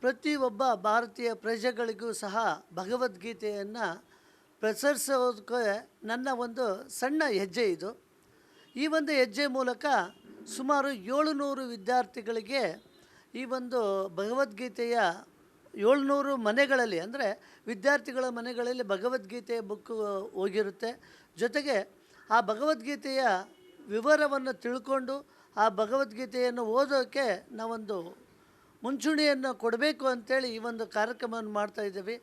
ಪ್ರತಿಯೊಬ್ಬ ಭಾರತೀಯ ಪ್ರಜೆಗಳಿಗೂ ಸಹ ಭಗವದ್ಗೀತೆಯನ್ನು ಪ್ರಸರಿಸೋದಕ್ಕೆ ನನ್ನ ಒಂದು ಸಣ್ಣ ಹೆಜ್ಜೆ ಇದು. ಈ ಒಂದು ಹೆಜ್ಜೆ ಮೂಲಕ ಸುಮಾರು ಏಳುನೂರು ವಿದ್ಯಾರ್ಥಿಗಳಿಗೆ ಈ ಒಂದು ಭಗವದ್ಗೀತೆಯ ಏಳ್ನೂರು ಮನೆಗಳಲ್ಲಿ ಅಂದರೆ ವಿದ್ಯಾರ್ಥಿಗಳ ಮನೆಗಳಲ್ಲಿ ಭಗವದ್ಗೀತೆಯ ಬುಕ್ಕು ಹೋಗಿರುತ್ತೆ. ಜೊತೆಗೆ ಆ ಭಗವದ್ಗೀತೆಯ ವಿವರವನ್ನು ತಿಳ್ಕೊಂಡು ಆ ಭಗವದ್ಗೀತೆಯನ್ನು ಓದೋಕ್ಕೆ ನಾವೊಂದು ಮುಂಚೂಣಿಯನ್ನು ಕೊಡಬೇಕು ಅಂತೇಳಿ ಈ ಒಂದು ಕಾರ್ಯಕ್ರಮವನ್ನು ಮಾಡ್ತಾ ಇದ್ದೀವಿ.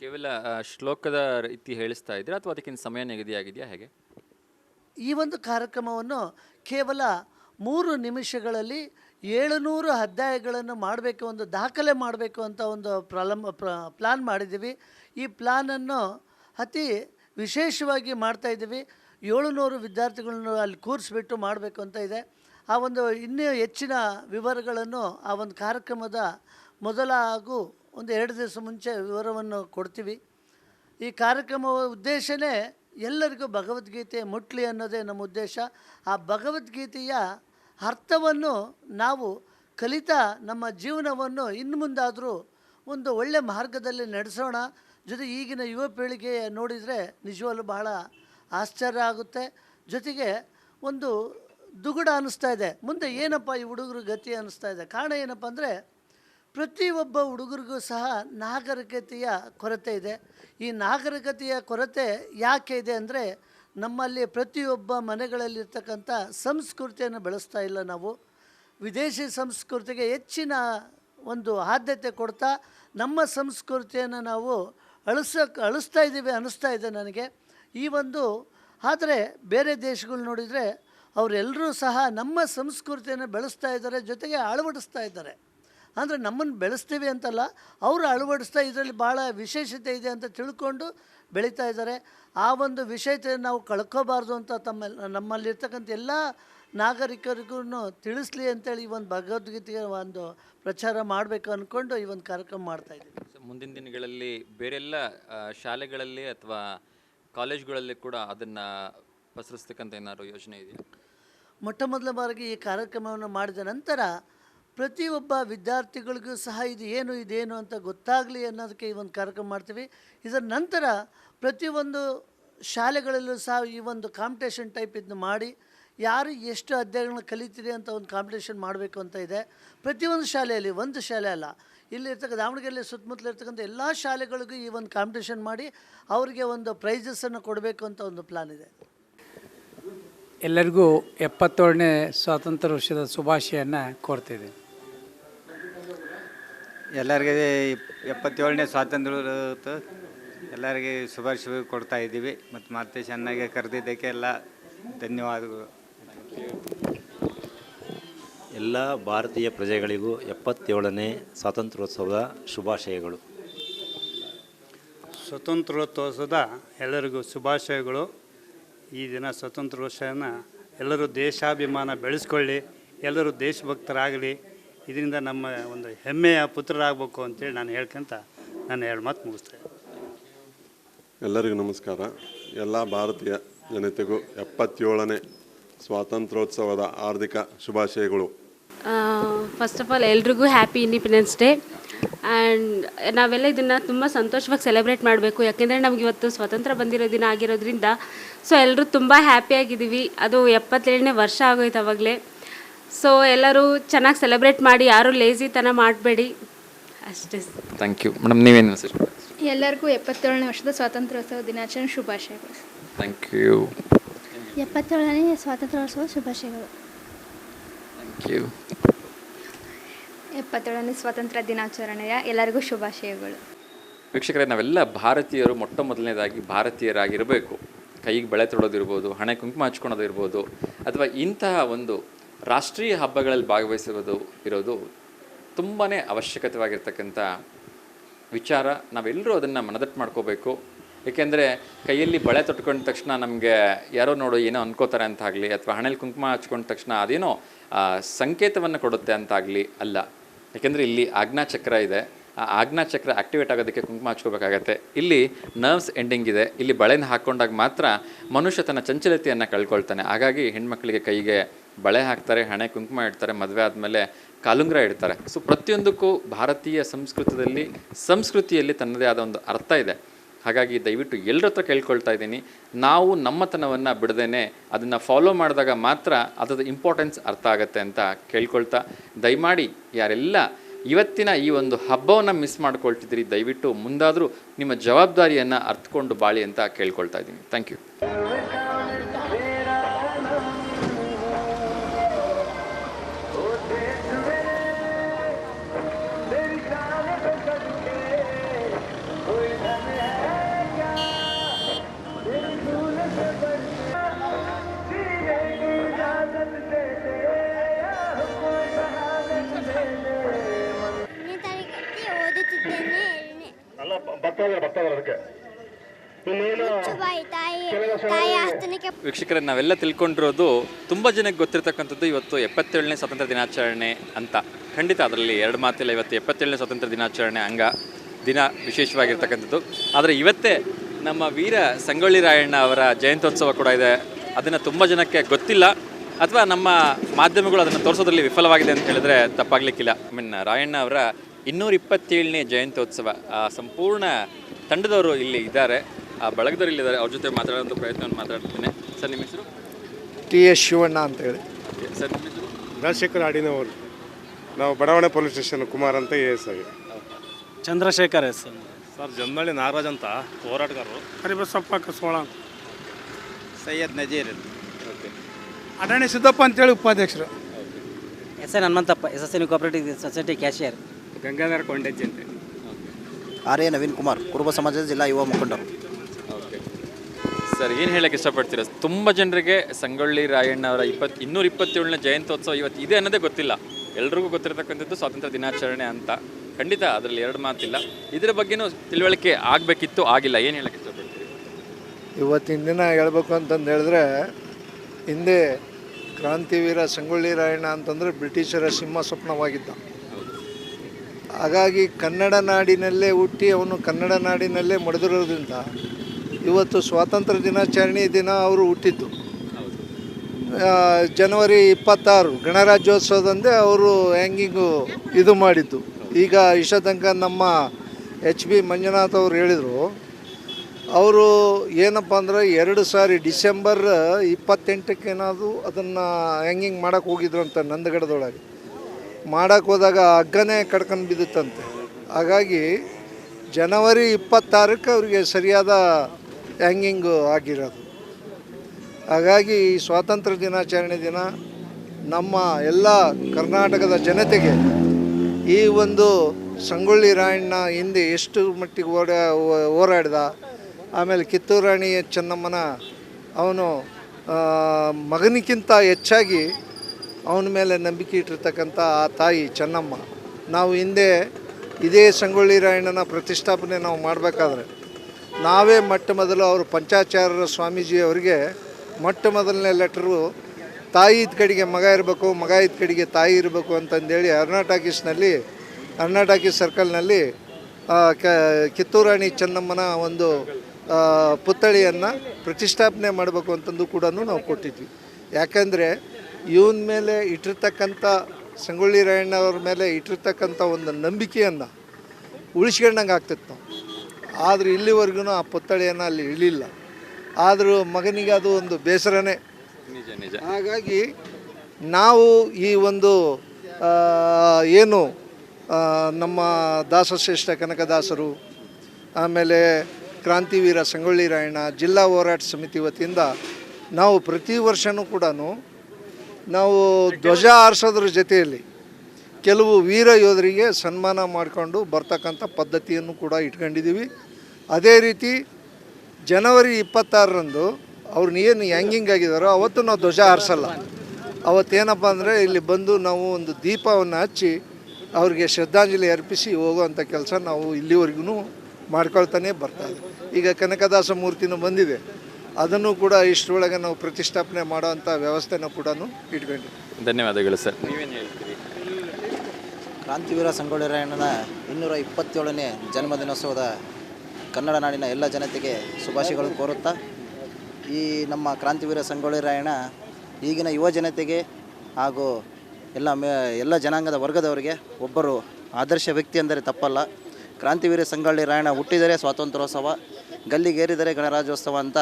ಕೇವಲ ಶ್ಲೋಕದ ರೀತಿ ಹೇಳಿಸ್ತಾ ಇದ್ದೀರಾ ಅಥವಾ ಅದಕ್ಕಿಂತ ಸಮಯ ನಿಗದಿಯಾಗಿದೆಯಾ ಹೇಗೆ? ಈ ಒಂದು ಕಾರ್ಯಕ್ರಮವನ್ನು ಕೇವಲ ಮೂರು ನಿಮಿಷಗಳಲ್ಲಿ ಏಳುನೂರು ಅಧ್ಯಾಯಗಳನ್ನು ಮಾಡಬೇಕು ಒಂದು ದಾಖಲೆ ಮಾಡಬೇಕು ಅಂತ ಒಂದು ಪ್ರಾರಂಭ ಪ್ಲಾನ್ ಪ್ಲ್ಯಾನ್ ಮಾಡಿದ್ದೀವಿ. ಈ ಪ್ಲ್ಯಾನನ್ನು ಅತಿ ವಿಶೇಷವಾಗಿ ಮಾಡ್ತಾಯಿದ್ದೀವಿ ಏಳುನೂರು ವಿದ್ಯಾರ್ಥಿಗಳನ್ನು ಅಲ್ಲಿ ಕೂರಿಸ್ಬಿಟ್ಟು ಮಾಡಬೇಕು ಅಂತ ಇದೆ. ಆ ಒಂದು ಇನ್ನೂ ಹೆಚ್ಚಿನ ವಿವರಗಳನ್ನು ಆ ಒಂದು ಕಾರ್ಯಕ್ರಮದ ಮೊದಲ ಹಾಗೂ ಒಂದು ಎರಡು ದಿವಸ ಮುಂಚೆ ವಿವರವನ್ನು ಕೊಡ್ತೀವಿ. ಈ ಕಾರ್ಯಕ್ರಮದ ಉದ್ದೇಶವೇ ಎಲ್ಲರಿಗೂ ಭಗವದ್ಗೀತೆ ಮುಟ್ಲಿ ಅನ್ನೋದೇ ನಮ್ಮ ಉದ್ದೇಶ. ಆ ಭಗವದ್ಗೀತೆಯ ಅರ್ಥವನ್ನು ನಾವು ಕಲಿತಾ ನಮ್ಮ ಜೀವನವನ್ನು ಇನ್ನು ಮುಂದಾದರೂ ಒಂದು ಒಳ್ಳೆಯ ಮಾರ್ಗದಲ್ಲಿ ನಡೆಸೋಣ. ಜೊತೆ ಈಗಿನ ಯುವ ಪೀಳಿಗೆ ನೋಡಿದರೆ ನಿಜವಲ್ಲೂ ಬಹಳ ಆಶ್ಚರ್ಯ ಆಗುತ್ತೆ. ಜೊತೆಗೆ ಒಂದು ದುಗುಡ ಅನ್ನಿಸ್ತಾ ಇದೆ. ಮುಂದೆ ಏನಪ್ಪ ಈ ಹುಡುಗರು ಗತಿ ಅನ್ನಿಸ್ತಾ ಇದೆ? ಕಾರಣ ಏನಪ್ಪ ಅಂದರೆ ಪ್ರತಿಯೊಬ್ಬ ಹುಡುಗರಿಗೂ ಸಹ ನಾಗರಿಕತೆಯ ಕೊರತೆ ಇದೆ. ಈ ನಾಗರಿಕತೆಯ ಕೊರತೆ ಯಾಕೆ ಇದೆ ಅಂದರೆ ನಮ್ಮಲ್ಲಿ ಪ್ರತಿಯೊಬ್ಬ ಮನೆಗಳಲ್ಲಿರ್ತಕ್ಕಂಥ ಸಂಸ್ಕೃತಿಯನ್ನು ಬೆಳೆಸ್ತಾ ಇಲ್ಲ ನಾವು. ವಿದೇಶಿ ಸಂಸ್ಕೃತಿಗೆ ಹೆಚ್ಚಿನ ಒಂದು ಆದ್ಯತೆ ಕೊಡ್ತಾ ನಮ್ಮ ಸಂಸ್ಕೃತಿಯನ್ನು ನಾವು ಅಳಿಸೋಕೆ ಅಳಿಸ್ತಾ ಇದ್ದೀವಿ ಅನ್ನಿಸ್ತಾ ಇದೆ ನನಗೆ. ಈ ಒಂದು, ಆದರೆ ಬೇರೆ ದೇಶಗಳು ನೋಡಿದರೆ ಅವರೆಲ್ಲರೂ ಸಹ ನಮ್ಮ ಸಂಸ್ಕೃತಿಯನ್ನು ಬೆಳೆಸ್ತಾ ಇದ್ದಾರೆ, ಜೊತೆಗೆ ಅಳವಡಿಸ್ತಾ ಇದ್ದಾರೆ. ಅಂದರೆ ನಮ್ಮನ್ನು ಬೆಳೆಸ್ತೀವಿ ಅಂತಲ್ಲ, ಅವರು ಅಳವಡಿಸ್ತಾ ಇದರಲ್ಲಿ ಭಾಳ ವಿಶೇಷತೆ ಇದೆ ಅಂತ ತಿಳ್ಕೊಂಡು ಬೆಳೀತಾ ಇದ್ದಾರೆ. ಆ ಒಂದು ವಿಷಯತೆಯನ್ನು ನಾವು ಕಳ್ಕೋಬಾರ್ದು ಅಂತ ತಮ್ಮ ನಮ್ಮಲ್ಲಿರ್ತಕ್ಕಂಥ ಎಲ್ಲ ನಾಗರಿಕರಿಗೂ ತಿಳಿಸ್ಲಿ ಅಂತೇಳಿ ಈ ಒಂದು ಭಗವದ್ಗೀತೆಯ ಒಂದು ಪ್ರಚಾರ ಮಾಡಬೇಕು ಅಂದ್ಕೊಂಡು ಈ ಒಂದು ಕಾರ್ಯಕ್ರಮ ಮಾಡ್ತಾ ಇದ್ದೀವಿ. ಮುಂದಿನ ದಿನಗಳಲ್ಲಿ ಬೇರೆಲ್ಲ ಶಾಲೆಗಳಲ್ಲಿ ಅಥವಾ ಕಾಲೇಜ್ಗಳಲ್ಲಿ ಕೂಡ ಅದನ್ನು ಪಸರಿಸ್ತಕ್ಕಂಥ ಏನಾದ್ರು ಯೋಚನೆ ಇದೆಯಾ? ಮೊಟ್ಟ ಮೊದಲ ಬಾರಿಗೆ ಈ ಕಾರ್ಯಕ್ರಮವನ್ನು ಮಾಡಿದ ನಂತರ ಪ್ರತಿಯೊಬ್ಬ ವಿದ್ಯಾರ್ಥಿಗಳಿಗೂ ಸಹ ಇದು ಏನು, ಇದೇನು ಅಂತ ಗೊತ್ತಾಗಲಿ ಅನ್ನೋದಕ್ಕೆ ಈ ಒಂದು ಕಾರ್ಯಕ್ರಮ ಮಾಡ್ತೀವಿ. ಇದರ ನಂತರ ಪ್ರತಿಯೊಂದು ಶಾಲೆಗಳಲ್ಲೂ ಸಹ ಈ ಒಂದು ಕಾಂಪಿಟೇಷನ್ ಟೈಪ್ ಇದನ್ನ ಮಾಡಿ, ಯಾರು ಎಷ್ಟು ಅಧ್ಯಾಯಗಳನ್ನ ಕಲಿತೀರಿ ಅಂತ ಒಂದು ಕಾಂಪಿಟೇಷನ್ ಮಾಡಬೇಕು ಅಂತ ಇದೆ. ಪ್ರತಿಯೊಂದು ಶಾಲೆಯಲ್ಲಿ, ಒಂದು ಶಾಲೆ ಅಲ್ಲ. ಇಲ್ಲಿ ಇರ್ತಕ್ಕ ದಾವಣಗೆರೆಯಲ್ಲಿ ಸುತ್ತಮುತ್ತಲು ಇರ್ತಕ್ಕಂಥ ಎಲ್ಲ ಶಾಲೆಗಳಿಗೂ ಈ ಒಂದು ಕಾಂಪಿಟೇಷನ್ ಮಾಡಿ, ಅವರಿಗೆ ಒಂದು ಪ್ರೈಸಸನ್ನು ಕೊಡಬೇಕು ಅಂತ ಒಂದು ಪ್ಲಾನ್ ಇದೆ. ಎಲ್ಲರಿಗೂ ಎಪ್ಪತ್ತೇಳನೇ ಸ್ವಾತಂತ್ರ್ಯ ವರ್ಷದ ಶುಭಾಶಯನ್ನು ಕೋರ್ತಿದ್ದೀನಿ ಎಲ್ಲರಿಗೆ ಎಪ್ಪತ್ತೇಳನೇ ಸ್ವಾತಂತ್ರ್ಯ ಎಲ್ಲರಿಗೆ ಶುಭಾಶಯ ಕೊಡ್ತಾ ಇದ್ದೀವಿ. ಮತ್ತು ಮತ್ತೆ ಚೆನ್ನಾಗಿ ಕರೆದಿದ್ದಕ್ಕೆ ಎಲ್ಲ ಧನ್ಯವಾದಗಳು. ಎಲ್ಲ ಭಾರತೀಯ ಪ್ರಜೆಗಳಿಗೂ ಎಪ್ಪತ್ತೇಳನೇ ಸ್ವಾತಂತ್ರ್ಯೋತ್ಸವದ ಶುಭಾಶಯಗಳು. ಸ್ವಾತಂತ್ರ್ಯೋತ್ಸವದ ಎಲ್ಲರಿಗೂ ಶುಭಾಶಯಗಳು. ಈ ದಿನ ಸ್ವಾತಂತ್ರ್ಯೋತ್ಸವನ ಎಲ್ಲರೂ ದೇಶಾಭಿಮಾನ ಬೆಳೆಸ್ಕೊಳ್ಳಿ, ಎಲ್ಲರೂ ದೇಶಭಕ್ತರಾಗಲಿ. ಇದರಿಂದ ನಮ್ಮ ಒಂದು ಹೆಮ್ಮೆಯ ಪುತ್ರರಾಗಬೇಕು ಅಂತೇಳಿ ನಾನು ಹೇಳ್ಕೊಂತ ನಾನು ಎರಡು ಮಾತು ಮುಗಿಸ್ತೇನೆ ಎಲ್ಲರಿಗೂ ನಮಸ್ಕಾರ. ಎಲ್ಲ ಭಾರತೀಯ ಜನತೆಗೂ ಎಪ್ಪತ್ತೇಳನೇ ಸ್ವಾತಂತ್ರ್ಯೋತ್ಸವದ ಹಾರ್ದಿಕ ಶುಭಾಶಯಗಳು. ಫಸ್ಟ್ ಆಫ್ ಆಲ್ ಎಲ್ರಿಗೂ ಹ್ಯಾಪಿ ಇಂಡಿಪೆಂಡೆನ್ಸ್ ಡೇ ಆ್ಯಂಡ್ ನಾವೆಲ್ಲ ಇದನ್ನು ತುಂಬ ಸಂತೋಷವಾಗಿ ಸೆಲೆಬ್ರೇಟ್ ಮಾಡಬೇಕು. ಯಾಕೆಂದರೆ ನಮ್ಗೆ ಇವತ್ತು ಸ್ವಾತಂತ್ರ್ಯ ಬಂದಿರೋ ದಿನ ಆಗಿರೋದ್ರಿಂದ ಸೊ ಎಲ್ಲರೂ ತುಂಬ ಹ್ಯಾಪಿಯಾಗಿದ್ದೀವಿ ಅದು ಎಪ್ಪತ್ತೇಳನೇ ವರ್ಷ ಆಗೋಯ್ತು ಅವಾಗಲೇ. ಸೊ ಎಲ್ಲರೂ ಚೆನ್ನಾಗಿ ಸೆಲೆಬ್ರೇಟ್ ಮಾಡಿ ಯಾರೂ ಲೇಜಿತನ ಮಾಡಬೇಡಿ. ಅಷ್ಟೇ. ಥ್ಯಾಂಕ್ ಯು ಮೇಡಮ್ ನೀವೇನು ಮೆಸೇಜ್ ಎಲ್ಲರಿಗೂ ಎಪ್ಪತ್ತೇಳನೇ ವರ್ಷದ ಸ್ವಾತಂತ್ರ್ಯೋತ್ಸವ ದಿನಾಚರಣೆ ಶುಭಾಶಯಗಳು. ಥ್ಯಾಂಕ್ ಯು ಎಪ್ಪತ್ತೇಳನೇ ಸ್ವಾತಂತ್ರ್ಯೋತ್ಸವ ಶುಭಾಶಯಗಳು. ಯು ಎಪ್ಪತ್ತೇಳನೇ ಸ್ವಾತಂತ್ರ್ಯ ದಿನಾಚರಣೆಯ ಎಲ್ಲರಿಗೂ ಶುಭಾಶಯಗಳು. ವೀಕ್ಷಕರೇ ನಾವೆಲ್ಲ ಭಾರತೀಯರು ಮೊಟ್ಟ ಮೊದಲನೇದಾಗಿ ಭಾರತೀಯರಾಗಿರಬೇಕು. ಕೈಗೆ ಬೆಳೆ ತೊಡೋದಿರ್ಬೋದು ಹಣೆ ಕುಂಕುಮ ಹಚ್ಕೊಳೋದಿರ್ಬೋದು ಅಥವಾ ಇಂತಹ ಒಂದು ರಾಷ್ಟ್ರೀಯ ಹಬ್ಬಗಳಲ್ಲಿ ಭಾಗವಹಿಸಿರೋದು ಇರೋದು ತುಂಬಾ ಅವಶ್ಯಕತೆವಾಗಿರ್ತಕ್ಕಂಥ ವಿಚಾರ. ನಾವೆಲ್ಲರೂ ಅದನ್ನು ಮನದಟ್ಟು ಮಾಡ್ಕೋಬೇಕು. ಏಕೆಂದರೆ ಕೈಯಲ್ಲಿ ಬಳೆ ತೊಟ್ಕೊಂಡ ತಕ್ಷಣ ನಮಗೆ ಯಾರೋ ನೋಡು ಏನೋ ಅನ್ಕೋತಾರೆ ಅಂತ ಆಗಲಿ ಅಥವಾ ಹಣೆಯಲ್ಲಿ ಕುಂಕುಮ ಹಚ್ಕೊಂಡ ತಕ್ಷಣ ಅದೇನೋ ಸಂಕೇತವನ್ನು ಕೊಡುತ್ತೆ ಅಂತಾಗಲಿ ಅಲ್ಲ. ಯಾಕೆಂದರೆ ಇಲ್ಲಿ ಆಜ್ಞಾ ಚಕ್ರ ಇದೆ. ಆ ಆಜ್ಞಾ ಚಕ್ರ ಆಕ್ಟಿವೇಟ್ ಆಗೋದಕ್ಕೆ ಕುಂಕುಮ ಹಚ್ಕೋಬೇಕಾಗತ್ತೆ. ಇಲ್ಲಿ ನರ್ವ್ಸ್ ಎಂಡಿಂಗ್ ಇದೆ. ಇಲ್ಲಿ ಬಳೆನ ಹಾಕ್ಕೊಂಡಾಗ ಮಾತ್ರ ಮನುಷ್ಯ ತನ್ನ ಚಂಚಲತೆಯನ್ನು ಕಳ್ಕೊಳ್ತಾನೆ. ಹಾಗಾಗಿ ಹೆಣ್ಮಕ್ಳಿಗೆ ಕೈಗೆ ಬಳೆ ಹಾಕ್ತಾರೆ, ಹಣೆ ಕುಂಕುಮ ಇಡ್ತಾರೆ, ಮದುವೆ ಆದಮೇಲೆ ಕಾಲುಂಗ್ರ ಇಡ್ತಾರೆ. ಸೊ ಪ್ರತಿಯೊಂದಕ್ಕೂ ಭಾರತೀಯ ಸಂಸ್ಕೃತದಲ್ಲಿ ಸಂಸ್ಕೃತಿಯಲ್ಲಿ ತನ್ನದೇ ಆದ ಒಂದು ಅರ್ಥ ಇದೆ. ಹಾಗಾಗಿ ದಯವಿಟ್ಟು ಎಲ್ಲರ ಹತ್ರ ಕೇಳ್ಕೊಳ್ತಾ ಇದ್ದೀನಿ. ನಾವು ನಮ್ಮತನವನ್ನು ಬಿಡದೇನೆ ಅದನ್ನು ಫಾಲೋ ಮಾಡಿದಾಗ ಮಾತ್ರ ಅದರ ಇಂಪಾರ್ಟೆನ್ಸ್ ಅರ್ಥ ಆಗುತ್ತೆ ಅಂತ ಕೇಳ್ಕೊಳ್ತಾ. ದಯಮಾಡಿ ಯಾರೆಲ್ಲ ಇವತ್ತಿನ ಈ ಒಂದು ಹಬ್ಬವನ್ನು ಮಿಸ್ ಮಾಡ್ಕೊಳ್ತಿದ್ದೀರಿ, ದಯವಿಟ್ಟು ಮುಂದಾದರೂ ನಿಮ್ಮ ಜವಾಬ್ದಾರಿಯನ್ನು ಅರ್ಥಕೊಂಡು ಬಾಳಿ ಅಂತ ಕೇಳ್ಕೊಳ್ತಾ ಇದ್ದೀನಿ. ಥ್ಯಾಂಕ್ ಯು ವೀಕ್ಷಕರೇ ನಾವೆಲ್ಲ ತಿಳ್ಕೊಂಡಿರೋದು ತುಂಬ ಜನಕ್ಕೆ ಗೊತ್ತಿರತಕ್ಕಂಥದ್ದು ಇವತ್ತು ಎಪ್ಪತ್ತೇಳನೇ ಸ್ವಾತಂತ್ರ್ಯ ದಿನಾಚರಣೆ ಅಂತ. ಖಂಡಿತ ಅದರಲ್ಲಿ ಎರಡು ಮಾತಿಲ್ಲ ಇವತ್ತು ಎಪ್ಪತ್ತೇಳನೇ ಸ್ವಾತಂತ್ರ್ಯ ದಿನಾಚರಣೆ ಅಂಗ ದಿನ ವಿಶೇಷವಾಗಿರ್ತಕ್ಕಂಥದ್ದು. ಆದರೆ ಇವತ್ತೇ ನಮ್ಮ ವೀರ ಸಂಗೊಳ್ಳಿ ರಾಯಣ್ಣ ಅವರ ಜಯಂತ್ಯೋತ್ಸವ ಕೂಡ ಇದೆ. ಅದನ್ನು ತುಂಬ ಜನಕ್ಕೆ ಗೊತ್ತಿಲ್ಲ. ಅಥವಾ ನಮ್ಮ ಮಾಧ್ಯಮಗಳು ಅದನ್ನು ತೋರಿಸೋದ್ರಲ್ಲಿ ವಿಫಲವಾಗಿದೆ ಅಂತ ಹೇಳಿದ್ರೆ ತಪ್ಪಾಗಲಿಕ್ಕಿಲ್ಲ. ಐ ಮೀನ್ ರಾಯಣ್ಣ ಅವರ ಇನ್ನೂರ ಇಪ್ಪತ್ತೇಳನೇ ಜಯಂತ್ಯೋತ್ಸವ. ಆ ಸಂಪೂರ್ಣ ತಂಡದವರು ಇಲ್ಲಿ ಇದ್ದಾರೆ. ಆ ಬಳಗದವರು ಇಲ್ಲಿದ್ದಾರೆ. ಅವ್ರ ಜೊತೆ ಮಾತಾಡೋಂಥ ಪ್ರಯತ್ನವನ್ನು ಮಾತಾಡ್ತೀನಿ. ಸರ್ ನಿಮ್ಮ ಹೆಸರು? ಟಿ ಎಸ್ ಶಿವಣ್ಣ ಅಂತ ಹೇಳಿ ಸರ್ ನಿಮ್ಮ ಹೆಸರು? ರಾಜಶೇಖರ್ ಆಡಿನವರು. ನಾವು ಬಡಾವಣೆ ಪೊಲೀಸ್ ಸ್ಟೇಷನ್ ಕುಮಾರ್ ಅಂತ ಎ ಎಸ್ ಆಗಿ ಚಂದ್ರಶೇಖರ್ ಎಸ್ ಸರ್ ಜಮ್ಮಳ್ಳಿ ನಾಗರಾಜ್ ಅಂತ ಹೋರಾಟಗಾರರು. ಹರಿಬಸಪ್ಪ ಕಸೋಳ ಸೈಯದ್ ನಜೀರ್ ಓಕೆ ಅಡಾಣಿ ಸಿದ್ದಪ್ಪ ಅಂತೇಳಿ ಉಪಾಧ್ಯಕ್ಷರು. S N Hanumanthappa S S N cooperative society cashier. Gangadhara Kondajji ಅಂತ ಆರ್ ಎ ನವೀನ್ ಕುಮಾರ್ ಕುರುಬ ಸಮಾಜದ ಜಿಲ್ಲಾ ಯುವ ಮುಖಂಡರು. ಓಕೆ. ಸರ್ ಏನು ಹೇಳಕ್ಕೆ ಇಷ್ಟಪಡ್ತೀರಾ? ತುಂಬ ಜನರಿಗೆ ಸಂಗೊಳ್ಳಿ ರಾಯಣ್ಣ ಅವರ ಇಪ್ಪತ್ತು ಇನ್ನೂರ ಇಪ್ಪತ್ತೇಳನೇ ಜಯಂತ್ಯೋತ್ಸವ ಇವತ್ತು ಇದೆ ಅನ್ನೋದೇ ಗೊತ್ತಿಲ್ಲ. ಎಲ್ರಿಗೂ ಗೊತ್ತಿರತಕ್ಕಂಥದ್ದು ಸ್ವಾತಂತ್ರ್ಯ ದಿನಾಚರಣೆ ಅಂತ. ಖಂಡಿತ ಅದರಲ್ಲಿ ಎರಡು ಮಾತಿಲ್ಲ. ಇದರ ಬಗ್ಗೆನೂ ತಿಳುವಳಿಕೆ ಆಗಬೇಕಿತ್ತು ಆಗಿಲ್ಲ. ಏನು ಹೇಳಕ್ಕೆ ಇಷ್ಟಪಡ್ತೀರಿ? ಇವತ್ತಿನ ದಿನ ಹೇಳಬೇಕು ಅಂತಂದು ಹೇಳಿದ್ರೆ ಹಿಂದೆ ಕ್ರಾಂತಿವೀರ ಸಂಗೊಳ್ಳಿ ರಾಯಣ್ಣ ಅಂತಂದರೆ ಬ್ರಿಟಿಷರ ಸಿಂಹ ಸ್ವಪ್ನವಾಗಿದ್ದ ಹಾಗಾಗಿ ಕನ್ನಡ ನಾಡಿನಲ್ಲೇ ಹುಟ್ಟಿ ಅವನು ಕನ್ನಡ ನಾಡಿನಲ್ಲೇ ಮಡಿದಿರೋದ್ರಿಂದ ಇವತ್ತು ಸ್ವಾತಂತ್ರ್ಯ ದಿನಾಚರಣೆ ದಿನ ಅವರು ಹುಟ್ಟಿದ್ದು. ಜನವರಿ ಇಪ್ಪತ್ತಾರು ಗಣರಾಜ್ಯೋತ್ಸವದಂದೇ ಅವರು ಹ್ಯಾಂಗಿಂಗು ಇದು ಮಾಡಿದ್ದು. ಈಗ ಇಷ್ಟ ತನಕ ನಮ್ಮ ಎಚ್ ಬಿ ಮಂಜುನಾಥ್ ಅವರು ಹೇಳಿದರು, ಅವರು ಏನಪ್ಪ ಅಂದ್ರೆ ಎರಡು ಸಾರಿ ಡಿಸೆಂಬರ್ ಇಪ್ಪತ್ತೆಂಟಕ್ಕೇನಾದರೂ ಅದನ್ನು ಹ್ಯಾಂಗಿಂಗ್ ಮಾಡೋಕ್ಕೆ ಅಂತ ನಂದಗಡದೊಳಗೆ. ಮಾಡೋಕ್ಕೆ ಹೋದಾಗ ಹಗ್ಗನೇ ಕಡ್ಕೊಂಡು ಬಿದ್ದುತ್ತಂತೆ. ಹಾಗಾಗಿ ಜನವರಿ ಇಪ್ಪತ್ತಾರಕ್ಕೆ ಅವರಿಗೆ ಸರಿಯಾದ ಹ್ಯಾಂಗಿಂಗು ಆಗಿರೋದು. ಹಾಗಾಗಿ ಈ ಸ್ವಾತಂತ್ರ್ಯ ದಿನಾಚರಣೆ ದಿನ ನಮ್ಮ ಎಲ್ಲ ಕರ್ನಾಟಕದ ಜನತೆಗೆ ಈ ಒಂದು ಸಂಗೊಳ್ಳಿ ರಾಯಣ್ಣ ಹಿಂದೆ ಎಷ್ಟು ಮಟ್ಟಿಗೆ ಓಡ, ಹೋರಾಡಿದ, ಆಮೇಲೆ ಕಿತ್ತೂರು ರಾಣಿ ಚೆನ್ನಮ್ಮನ ಅವನು ಮಗನಿಗಿಂತ ಹೆಚ್ಚಾಗಿ ಅವನ ಮೇಲೆ ನಂಬಿಕೆ ಇಟ್ಟಿರ್ತಕ್ಕಂಥ ಆ ತಾಯಿ ಚೆನ್ನಮ್ಮ, ನಾವು ಹಿಂದೆ ಇದೇ ಸಂಗೊಳ್ಳಿ ರಾಯಣ್ಣನ ಪ್ರತಿಷ್ಠಾಪನೆ ನಾವು ಮಾಡಬೇಕಾದ್ರೆ ನಾವೇ ಮೊಟ್ಟ ಮೊದಲು ಅವರು ಪಂಚಾಚಾರ್ಯರ ಸ್ವಾಮೀಜಿ ಅವರಿಗೆ ಮೊಟ್ಟ ಮೊದಲನೇ ಲೆಟ್ರು, ತಾಯಿ ಇದ್ದ ಕಡೆಗೆ ಮಗ ಇರಬೇಕು, ಮಗ ಇದ್ದ ಕಡೆಗೆ ತಾಯಿ ಇರಬೇಕು ಅಂತಂದೇಳಿ ಅರ್ನಾಟಾಕೀಸ್ನಲ್ಲಿ ಅರ್ನಾಟಾಕೀಸ್ ಸರ್ಕಲ್ನಲ್ಲಿ ಕ, ಕಿತ್ತೂರಾಣಿ ಚೆನ್ನಮ್ಮನ ಒಂದು ಪುತ್ಥಳಿಯನ್ನು ಪ್ರತಿಷ್ಠಾಪನೆ ಮಾಡಬೇಕು ಅಂತಂದು ಕೂಡ ನಾವು ಕೊಟ್ಟಿದ್ವಿ. ಯಾಕಂದರೆ ಇವನ ಮೇಲೆ ಇಟ್ಟಿರ್ತಕ್ಕಂಥ ಸಂಗೊಳ್ಳಿ ರಾಯಣ್ಣವ್ರ ಮೇಲೆ ಇಟ್ಟಿರ್ತಕ್ಕಂಥ ಒಂದು ನಂಬಿಕೆಯನ್ನು ಉಳಿಸ್ಕೊಂಡಂಗೆ ಆಗ್ತಿತ್ತು. ನಾವು ಆದರೆ ಇಲ್ಲಿವರೆಗೂ ಆ ಪುತ್ಥಳಿಯನ್ನು ಅಲ್ಲಿ ಇಳಿಲ್ಲ ಆದರೂ ಮಗನಿಗೆ ಅದು ಒಂದು ಬೇಸರನೇ. ನಿಜ ನಿಜ. ಹಾಗಾಗಿ ನಾವು ಈ ಒಂದು ಏನು ನಮ್ಮ ದಾಸಶ್ರೇಷ್ಠ ಕನಕದಾಸರು ಆಮೇಲೆ ಕ್ರಾಂತಿವೀರ ಸಂಗೊಳ್ಳಿ ರಾಯಣ್ಣ ಜಿಲ್ಲಾ ಹೋರಾಟ ಸಮಿತಿ ವತಿಯಿಂದ ನಾವು ಪ್ರತಿ ವರ್ಷವೂ ಕೂಡ ನಾವು ಧ್ವಜ ಹಾರಿಸೋದ್ರ ಜೊತೆಯಲ್ಲಿ ಕೆಲವು ವೀರ ಯೋಧರಿಗೆ ಸನ್ಮಾನ ಮಾಡಿಕೊಂಡು ಬರ್ತಕ್ಕಂಥ ಪದ್ಧತಿಯನ್ನು ಕೂಡ ಇಟ್ಕೊಂಡಿದ್ದೀವಿ. ಅದೇ ರೀತಿ ಜನವರಿ ಇಪ್ಪತ್ತಾರರಂದು ಅವ್ರನ್ನ ಏನು ಹ್ಯಾಂಗಿಂಗ್ ಆಗಿದಾರೋ ಅವತ್ತು ನಾವು ಧ್ವಜ ಹಾರಿಸಲ್ಲ. ಅವತ್ತೇನಪ್ಪ ಅಂದರೆ ಇಲ್ಲಿ ಬಂದು ನಾವು ಒಂದು ದೀಪವನ್ನು ಹಚ್ಚಿ ಅವ್ರಿಗೆ ಶ್ರದ್ಧಾಂಜಲಿ ಅರ್ಪಿಸಿ ಹೋಗುವಂಥ ಕೆಲಸ ನಾವು ಇಲ್ಲಿವರೆಗೂ ಮಾಡ್ಕೊಳ್ತಾನೆ ಬರ್ತಾ ಈಗ ಕನಕದಾಸ ಮೂರ್ತಿನೂ ಬಂದಿದೆ. ಅದನ್ನು ಕೂಡ ಇಷ್ಟರೊಳಗೆ ನಾವು ಪ್ರತಿಷ್ಠಾಪನೆ ಮಾಡುವಂಥ ವ್ಯವಸ್ಥೆನೂ ಕೂಡ ಇಟ್ಕೊಂಡಿದ್ದೀವಿ. ಧನ್ಯವಾದಗಳು ಸರ್. ನೀವೇನು ಹೇಳ್ತೀರಿ? ಕ್ರಾಂತಿವೀರ ಸಂಗೊಳ್ಳಿ ರಾಯಣ್ಣನ ಇನ್ನೂರ ಇಪ್ಪತ್ತೇಳನೇ ಜನ್ಮದಿನೋತ್ಸವದ ಕನ್ನಡ ನಾಡಿನ ಎಲ್ಲ ಜನತೆಗೆ ಶುಭಾಶಯಗಳು ಕೋರುತ್ತಾ ಈ ನಮ್ಮ ಕ್ರಾಂತಿವೀರ ಸಂಗೊಳ್ಳಿ ರಾಯಣ್ಣ ಈಗಿನ ಯುವ ಜನತೆಗೆ ಹಾಗೂ ಎಲ್ಲ ಮೇ ಎಲ್ಲ ಜನಾಂಗದ ವರ್ಗದವರಿಗೆ ಒಬ್ಬರು ಆದರ್ಶ ವ್ಯಕ್ತಿ ಅಂದರೆ ತಪ್ಪಲ್ಲ. ಕ್ರಾಂತಿವೀರ ಸಂಗೊಳ್ಳಿ ರಾಯಣ್ಣ ಹುಟ್ಟಿದರೆ ಸ್ವಾತಂತ್ರ್ಯೋತ್ಸವ ಗಲ್ಲಿಗೇರಿದರೆ ಗಣರಾಜ್ಯೋತ್ಸವ ಅಂತ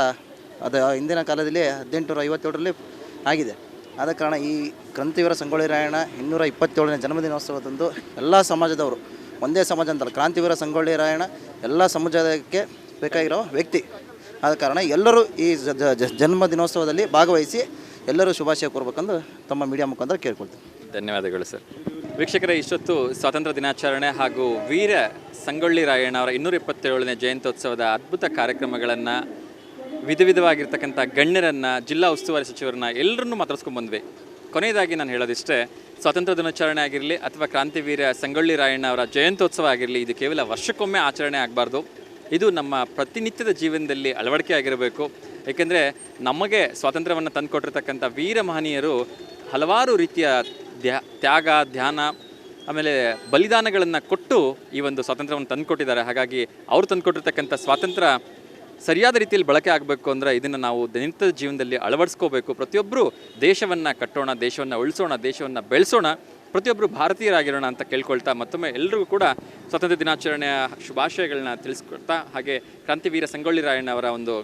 ಅದು ಹಿಂದಿನ ಕಾಲದಲ್ಲಿ ಹದಿನೆಂಟುನೂರ ಐವತ್ತೇಳರಲ್ಲಿ ಆಗಿದೆ. ಆದ ಕಾರಣ ಈ ಕ್ರಾಂತಿವೀರ ಸಂಗೊಳ್ಳಿ ರಾಯಣ್ಣ ಇನ್ನೂರ ಇಪ್ಪತ್ತೇಳನೇ ಜನ್ಮದಿನೋತ್ಸವದಂದು ಎಲ್ಲ ಸಮಾಜದವರು, ಒಂದೇ ಸಮಾಜ ಅಂತಲ್ಲ, ಕ್ರಾಂತಿವೀರ ಸಂಗೊಳ್ಳಿ ರಾಯಣ್ಣ ಎಲ್ಲ ಸಮಾಜಕ್ಕೆ ಬೇಕಾಗಿರೋ ವ್ಯಕ್ತಿ. ಆದ ಕಾರಣ ಎಲ್ಲರೂ ಈ ಜನ್ಮ ದಿನೋತ್ಸವದಲ್ಲಿ ಭಾಗವಹಿಸಿ ಎಲ್ಲರೂ ಶುಭಾಶಯ ಕೋರ್ಬೇಕಂದು ತಮ್ಮ ಮೀಡಿಯಾ ಮುಖಾಂತರ ಕೇಳ್ಕೊಳ್ತೀನಿ. ಧನ್ಯವಾದಗಳು ಸರ್. ವೀಕ್ಷಕರೇ, ಇಷ್ಟೊತ್ತು ಸ್ವಾತಂತ್ರ್ಯ ದಿನಾಚರಣೆ ಹಾಗೂ ವೀರ ಸಂಗೊಳ್ಳಿ ರಾಯಣ್ಣ ಅವರ ಇನ್ನೂರ ಇಪ್ಪತ್ತೇಳನೇ ಜಯಂತ್ಯೋತ್ಸವದ ಅದ್ಭುತ ಕಾರ್ಯಕ್ರಮಗಳನ್ನು ವಿಧ ವಿಧವಾಗಿರ್ತಕ್ಕಂಥ ಗಣ್ಯರನ್ನು ಜಿಲ್ಲಾ ಉಸ್ತುವಾರಿ ಸಚಿವರನ್ನ ಎಲ್ಲರನ್ನೂ ಮಾತಾಡ್ಸ್ಕೊಂಡು ಬಂದ್ವಿ. ಕೊನೆಯದಾಗಿ ನಾನು ಹೇಳೋದಿಷ್ಟೇ, ಸ್ವಾತಂತ್ರ್ಯ ದಿನಾಚರಣೆ ಆಗಿರಲಿ ಅಥವಾ ಕ್ರಾಂತಿವೀರ ಸಂಗೊಳ್ಳಿ ರಾಯಣ್ಣ ಅವರ ಜಯಂತ್ಯೋತ್ಸವ ಆಗಿರಲಿ, ಇದು ಕೇವಲ ವರ್ಷಕ್ಕೊಮ್ಮೆ ಆಚರಣೆ ಆಗಬಾರ್ದು. ಇದು ನಮ್ಮ ಪ್ರತಿನಿತ್ಯದ ಜೀವನದಲ್ಲಿ ಅಳವಡಿಕೆ ಆಗಿರಬೇಕು. ಏಕೆಂದರೆ ನಮಗೆ ಸ್ವಾತಂತ್ರ್ಯವನ್ನು ತಂದುಕೊಟ್ಟಿರ್ತಕ್ಕಂಥ ವೀರ ಮಹನೀಯರು ಹಲವಾರು ರೀತಿಯ ತ್ಯಾಗ, ಧ್ಯಾನ, ಆಮೇಲೆ ಬಲಿದಾನಗಳನ್ನು ಕೊಟ್ಟು ಈ ಒಂದು ಸ್ವಾತಂತ್ರ್ಯವನ್ನು ತಂದುಕೊಟ್ಟಿದ್ದಾರೆ. ಹಾಗಾಗಿ ಅವರು ತಂದುಕೊಟ್ಟಿರ್ತಕ್ಕಂಥ ಸ್ವಾತಂತ್ರ್ಯ ಸರಿಯಾದ ರೀತಿಯಲ್ಲಿ ಬಳಕೆ ಆಗಬೇಕು ಅಂದರೆ ಇದನ್ನು ನಾವು ದಿನನಿತ್ಯದ ಜೀವನದಲ್ಲಿ ಅಳವಡಿಸ್ಕೋಬೇಕು. ಪ್ರತಿಯೊಬ್ಬರು ದೇಶವನ್ನು ಕಟ್ಟೋಣ, ದೇಶವನ್ನು ಉಳಿಸೋಣ, ದೇಶವನ್ನು ಬೆಳೆಸೋಣ ಪ್ರತಿಯೊಬ್ಬರು ಭಾರತೀಯರಾಗಿರೋಣ ಅಂತ ಕೇಳ್ಕೊಳ್ತಾ ಮತ್ತೊಮ್ಮೆ ಎಲ್ಲರಿಗೂ ಕೂಡ ಸ್ವಾತಂತ್ರ್ಯ ದಿನಾಚರಣೆಯ ಶುಭಾಶಯಗಳನ್ನ ತಿಳಿಸ್ಕೊಳ್ತಾ ಹಾಗೆ ಕ್ರಾಂತಿವೀರ ಸಂಗೊಳ್ಳಿ ರಾಯಣ್ಣ ಅವರ ಒಂದು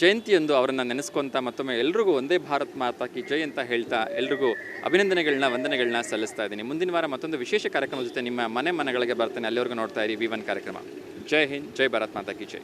ಜಯಂತಿಯೊಂದು ಅವರನ್ನು ನೆನೆಸ್ಕೊತಾ ಮತ್ತೊಮ್ಮೆ ಎಲ್ರಿಗೂ ಒಂದೇ ಭಾರತ್ ಮಾತಾ ಕಿ ಜೈ ಅಂತ ಹೇಳ್ತಾ ಎಲ್ರಿಗೂ ಅಭಿನಂದನೆಗಳನ್ನ ವಂದನೆಗಳನ್ನ ಸಲ್ಲಿಸ್ತಾ ಇದ್ದೀನಿ. ಮುಂದಿನ ವಾರ ಮತ್ತೊಂದು ವಿಶೇಷ ಕಾರ್ಯಕ್ರಮದ ಜೊತೆ ನಿಮ್ಮ ಮನೆ ಮನೆಗಳಿಗೆ ಬರ್ತೇನೆ. ಅಲ್ಲಿವರೆಗೂ ನೋಡ್ತಾ ಇರಿ ವಿ ಕಾರ್ಯಕ್ರಮ. ಜೈ ಹಿಂದ್, ಜೈ ಭಾರತ್ ಮಾತಾ ಕಿ ಜೈ.